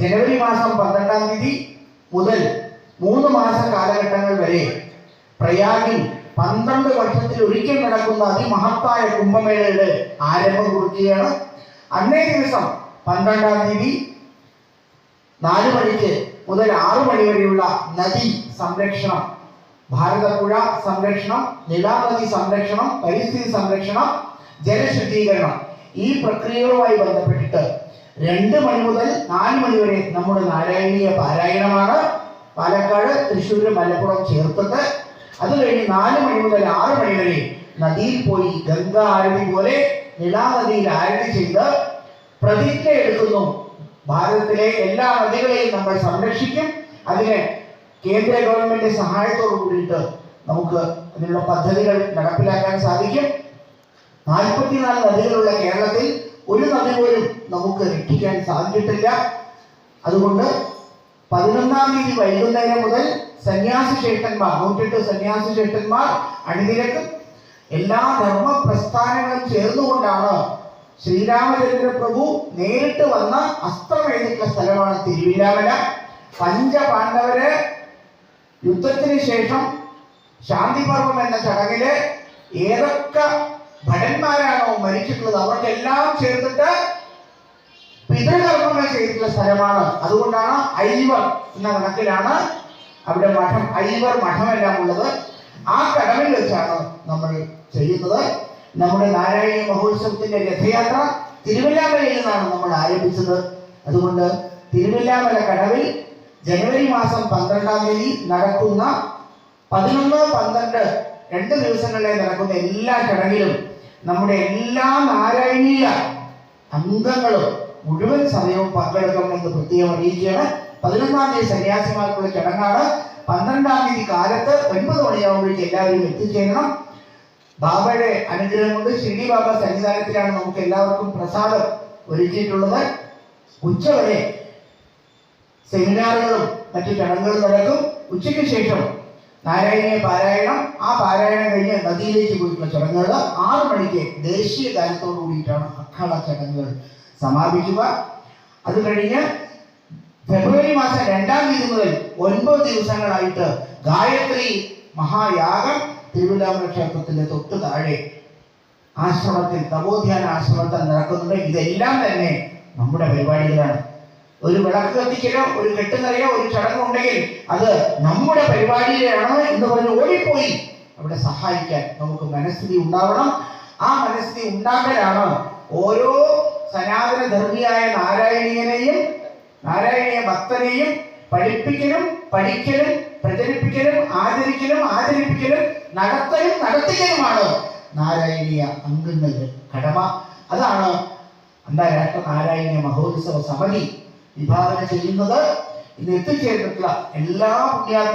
ജനുവരി മാസം പന്ത്രണ്ടാം തീയതി മുതൽ മൂന്ന് മാസ കാലഘട്ടങ്ങൾ വരെ പ്രയാഗിൽ പന്ത്രണ്ട് വർഷത്തിൽ ഒരിക്കൽ നടക്കുന്ന അതിമഹത്തായ കുംഭമേളയുടെ ആരംഭം കുറിക്കുകയാണ്. അന്നേ ദിവസം പന്ത്രണ്ടാം തീയതി നാല് മണിക്ക് മുതൽ ആറു മണി വരെയുള്ള നദി സംരക്ഷണം ഭാരതപ്പുഴ സംരക്ഷണം നിലാനദി സംരക്ഷണം പരിസ്ഥിതി സംരക്ഷണം ജലശുദ്ധീകരണം ഈ പ്രക്രിയകളുമായി ബന്ധപ്പെട്ടിട്ട് രണ്ട് മണി മുതൽ നാല് മണി വരെ നമ്മുടെ നാരായണീയ പാരായണമാണ്. പാലക്കാട് തൃശ്ശൂർ മലപ്പുറം ചേർത്തത് അത് കഴിഞ്ഞ് നാല് മണി മുതൽ ആറ് മണി വരെ നദിയിൽ പോയി ഗംഗ ആരതി പോലെ നിളാനദിയിൽ ആരതി ചെയ്ത് പ്രതിജ്ഞ എടുക്കുന്നു. ഭാരതത്തിലെ എല്ലാ നദികളെയും നമ്മൾ സംരക്ഷിക്കും. അതിന് കേന്ദ്ര ഗവൺമെന്റ് സഹായത്തോടു കൂടിയിട്ട് നമുക്ക് അതിനുള്ള പദ്ധതികൾ നടപ്പിലാക്കാൻ സാധിക്കും. നാൽപ്പത്തിനാല് നദികളുള്ള കേരളത്തിൽ നമുക്ക് രക്ഷിക്കാൻ സാധിച്ചിട്ടില്ല. അതുകൊണ്ട് പതിനൊന്നാം തീയതി വൈകുന്നേരം മുതൽ സന്യാസി ശ്രേഷ്ഠന്മാർ നൂറ്റെട്ട് സന്യാസി ശ്രേഷ്ഠന്മാർ അണിനിരക്കും. എല്ലാ ധർമ്മ പ്രസ്ഥാനങ്ങളും ചേർന്നുകൊണ്ടാണ് ശ്രീരാമചന്ദ്ര പ്രഭു നേരിട്ട് വന്ന അസ്ത്രമെഴുതിയിട്ടുള്ള സ്ഥലമാണ് തിരുവില്ലാമല പഞ്ചപാണ്ഡവര് യുദ്ധത്തിന് ശേഷം ശാന്തിപർവം എന്ന ചടങ്ങിൽ ഏതൊക്കെ ഭടന്മാരാണോ മരിച്ചിട്ടുള്ളത് അവർക്കെല്ലാം ചേർത്തിട്ട് പിതൃകർമ്മങ്ങൾ ചെയ്തിട്ടുള്ള സ്ഥലമാണ്. അതുകൊണ്ടാണ് ഐവർ എന്ന കണക്കിലാണ് അവിടെ മഠം ഐവർ മഠമെല്ലാം ഉള്ളത്. ആ കടവിൽ വെച്ചാണ് നമ്മൾ ചെയ്യുന്നത്. നമ്മുടെ നാരായണ മഹോത്സവത്തിന്റെ രഥയാത്ര തിരുവല്ലാമലയിൽ നിന്നാണ് നമ്മൾ ആരംഭിച്ചത്. അതുകൊണ്ട് തിരുവല്ലാമല കടവിൽ ജനുവരി മാസം പന്ത്രണ്ടാം തീയതി നടക്കുന്ന പതിനൊന്ന് പന്ത്രണ്ട് രണ്ട് ദിവസങ്ങളിലായി നടക്കുന്ന എല്ലാ ചടങ്ങിലും നമ്മുടെ എല്ലാ നാരായണീയ അംഗങ്ങളും മുഴുവൻ സമയവും പങ്കെടുക്കണമെന്ന് പ്രത്യേകം അറിയിക്കുകയാണ്. പതിനൊന്നാം തീയതി സന്യാസിമാർക്കുള്ള ചടങ്ങാണ്. പന്ത്രണ്ടാം തീയതി കാലത്ത് ഒൻപത് മണിയാകുമ്പോഴേക്ക് എല്ലാവരും എത്തിച്ചേരണം. ബാബയുടെ അനുഗ്രഹം കൊണ്ട് ഷിർഡി ബാബ സന്നിധാനത്തിലാണ് നമുക്ക് എല്ലാവർക്കും പ്രസാദം ഒരുക്കിയിട്ടുള്ളത്. ഉച്ചവരെ സെമിനാറുകളും മറ്റു ചടങ്ങുകളും നടക്കും. ഉച്ചയ്ക്ക് ശേഷം നാരായണീയ പാരായണം. ആ പാരായണം കഴിഞ്ഞ് നദിയിലേക്ക് പോയിട്ടുള്ള ചടങ്ങുകൾ. ആറു മണിക്ക് ദേശീയ ഗാനത്തോടു കൂടിയിട്ടാണ് അഖാള ചടങ്ങുകൾ. സമാപിക്കുക. അത് കഴിഞ്ഞ് ഫെബ്രുവരി മാസം രണ്ടാം തീയതി മുതൽ ഒൻപത് ദിവസങ്ങളായിട്ട് ഗായത്രി മഹായാഗം തിരുവിതാംകൂർ ക്ഷേത്രത്തിന്റെ തൊട്ട് താഴെ ആശ്രമത്തിൽ തപോധ്യാന ആശ്രമത്തിൽ നടക്കുന്നുണ്ട്. ഇതെല്ലാം തന്നെ നമ്മുടെ പരിപാടികളാണ്. ഒരു വിളക്ക് കത്തിക്കലോ ഒരു കെട്ടുനിറയോ ഒരു ചടങ്ങുണ്ടെങ്കിൽ അത് നമ്മുടെ പരിപാടിയിലാണ് എന്ന് പറഞ്ഞ് ഓടിപ്പോയി അവിടെ സഹായിക്കാൻ നമുക്ക് മനസ്ഥിതി ഉണ്ടാവണം. ആ മനസ്ഥിതി ഉണ്ടാക്കലാണ് ഓരോ സനാതന ധർമ്മിയായ നാരായണീയനെയും നാരായണീയ ഭക്തനെയും പഠിപ്പിക്കലും പഠിക്കലും പ്രചരിപ്പിക്കലും ആചരിക്കലും ആചരിപ്പിക്കലും നടത്തലും നടത്തിക്കലുമാണ് നാരായണീയ അംഗങ്ങളുടെ കടമ. അതാണ് അന്താരാഷ്ട്ര നാരായണീയ മഹോത്സവ സമിതി വിഭാവന ചെയ്യുന്നത്. ഇന്ന് എത്തിച്ചേർന്നിട്ടുള്ള എല്ലാ പുണ്യാത്മ